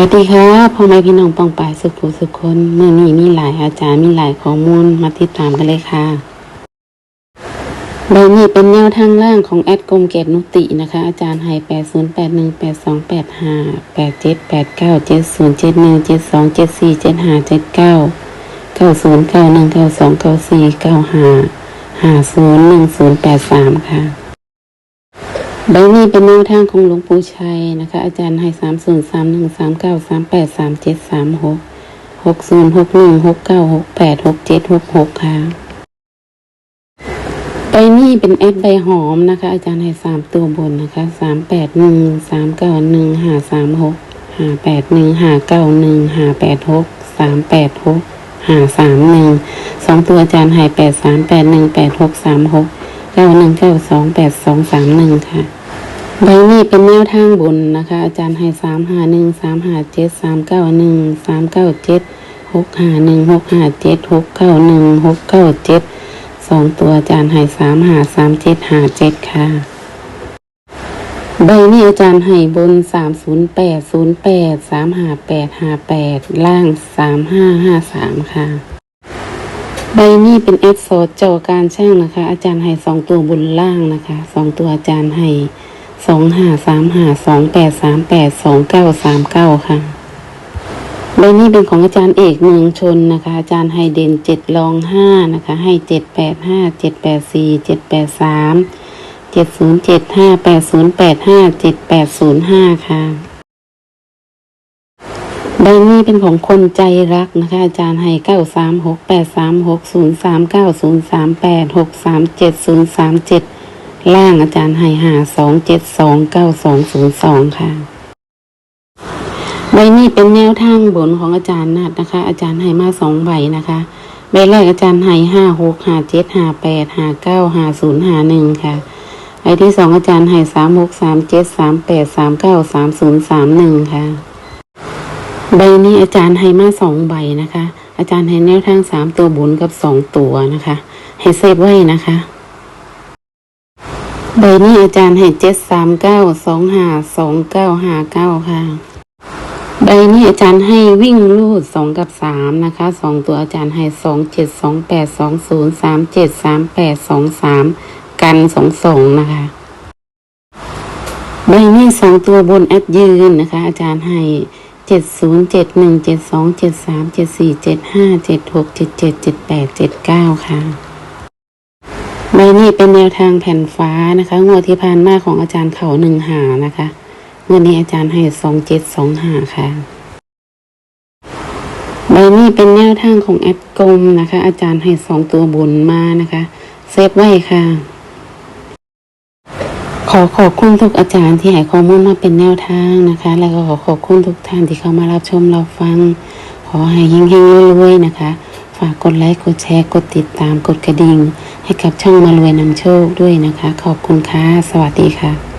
วัสดีค่ะพ่อแม่พี่น้องปองปายสุขุสุขคนเมื่อนี้มีหลายอาจารย์มีหลายข้อมูลมาติดตามกันเลยค่ะใบนี้เป็นแนวทางล่างของแอดกรมเกตนุตินะคะ อาจารย์ให้แปดศูนย์แปดหนึ่งแปดสองแปดห้าแปดเจ็ดแปดเก้าเจ็ดศูนย์เจ็ดหนึ่งเจ็ดสองเจ็ดสี่เจ็ดห้าเจ็ดเก้าเก้าศูนย์เก้าหนึ่งเก้าสองเก้าสี่เก้าห้าห้าศูนย์หนึ่งศูนย์แปดสามค่ะ ใบนี้เป็นแนวทางของหลวงปู่ชัยนะคะ อาจารย์ให้สามศูนย์สามหนึ่งสามเก้าสามแปดสามเจ็ดสามหกหกศูนย์หกหนึ่งหกเก้าหกแปดหกเจ็ดหกหกค่ะใบนี้เป็นแอดใบหอมนะคะ อาจารย์ให้สามตัวบนนะคะสามแปดหนึ่งสามเก้าหนึ่งห้าสามหกห้าแปดหนึ่งห้าเก้าหนึ่งห้าแปดหกสามแปดหกห้าสามหนึ่งสองตัวอาจารย์ให้แปดสามแปดหนึ่งแปดหกสามหก เก้าหนึ่งเก้าสองแปดสองสามหนึ่งค่ะ ใบนี้เป็นแนวทางบนนะคะ อาจารย์ให้สามห้าหนึ่งสามห้าเจ็ดสามเก้าหนึ่งสามเก้าเจ็ดหกห้าหนึ่งหกห้าเจ็ดหกเก้าหนึ่งหกเก้าเจ็ดสองตัวอาจารย์ให้สามห้าสามเจ็ดห้าเจ็ดค่ะ ใบนี้อาจารย์ให้บนสามศูนย์แปดศูนย์แปดสามห้าแปดห้าแปดล่างสามห้าห้าสามค่ะ ใบนี้เป็นเอฟโซดจอการช่างนะคะ อาจารย์ให้สองตัวบนล่างนะคะสองตัวอาจารย์ให้สองห้าสามห้าสองแปดสามแปดสองเก้าสามเก้าค่ะใบนี้เป็นของอาจารย์เอกเมืองชนนะคะ อาจารย์ให้เด่นเจ็ดรองห้านะคะ ให้เจ็ดแปดห้าเจ็ดแปดสี่เจ็ดแปดสามเจ็ดศูนย์เจ็ดห้าแปดศูนย์แปดห้าเจ็ดแปดศูนย์ห้าค่ะ เป็นของคนใจรักนะคะ อาจารย์ให้เก้าสามหกแปดสามหกศูนย์สามเก้าศูนย์สามแปดหกสามเจ็ดศูนย์สามเจ็ดล่างอาจารย์ให้หาสองเจ็ดสองเก้าสองศูนย์สองค่ะใบนี้เป็นแนวทางบนของอาจารย์นัดนะคะ อาจารย์ให้มาสองใบนะคะใบแรกอาจารย์ให้ห้าหกห้าเจ็ดห้าแปดห้าเก้าห้าศูนย์ห้าหนึ่งค่ะใบที่สองอาจารย์ให้สามหกสามเจ็ดสามแปดสามเก้าสามศูนย์สามหนึ่งค่ะ ใบนี้อาจารย์ให้มาสองใบนะคะ อาจารย์ให้แนวทางสามตัวบนกับสองตัวนะคะ ให้เซฟไว้นะคะ ใบนี้อาจารย์ให้เจ็ดสามเก้าสองห้าสองเก้าห้าเก้าค่ะ ใบนี้อาจารย์ให้วิ่งลูดสองกับสามนะคะสองตัวอาจารย์ให้สองเจ็ดสองแปดสองศูนย์สามเจ็ดสามแปดสองสามกันสองสองนะคะใบนี้สองตัวบนแอดยืนนะคะ อาจารย์ให้ เจ็ดศูนย์เจ็ดหนึ่งเจ็ดสองเจ็ดสามเจ็ดสี่เจ็ดห้าเจ็ดหกเจ็ดเจ็ดเจ็ดแปดเจ็ดเก้าค่ะใบนี้เป็นแนวทางแผ่นฟ้านะคะงวดที่ผ่านมาของอาจารย์เขาหนึ่งหานะคะงวดนี้อาจารย์ให้สองเจ็ดสองหาค่ะใบนี้เป็นแนวทางของแอปกลมนะคะ อาจารย์ให้สองตัวบนมานะคะเซฟไว้ค่ะ ขอขอบคุณทุกอาจารย์ที่ให้ข้อมูลมาเป็นแนวทางนะคะ แล้วก็ขอขอบคุณทุกท่านที่เข้ามารับชมรับฟัง ขอให้ยิ่งๆรวยๆนะคะ ฝากกดไลค์กดแชร์กดติดตามกดกระดิ่ง ให้กับช่องมารวยนำโชคด้วยนะคะ ขอบคุณค่ะ สวัสดีค่ะ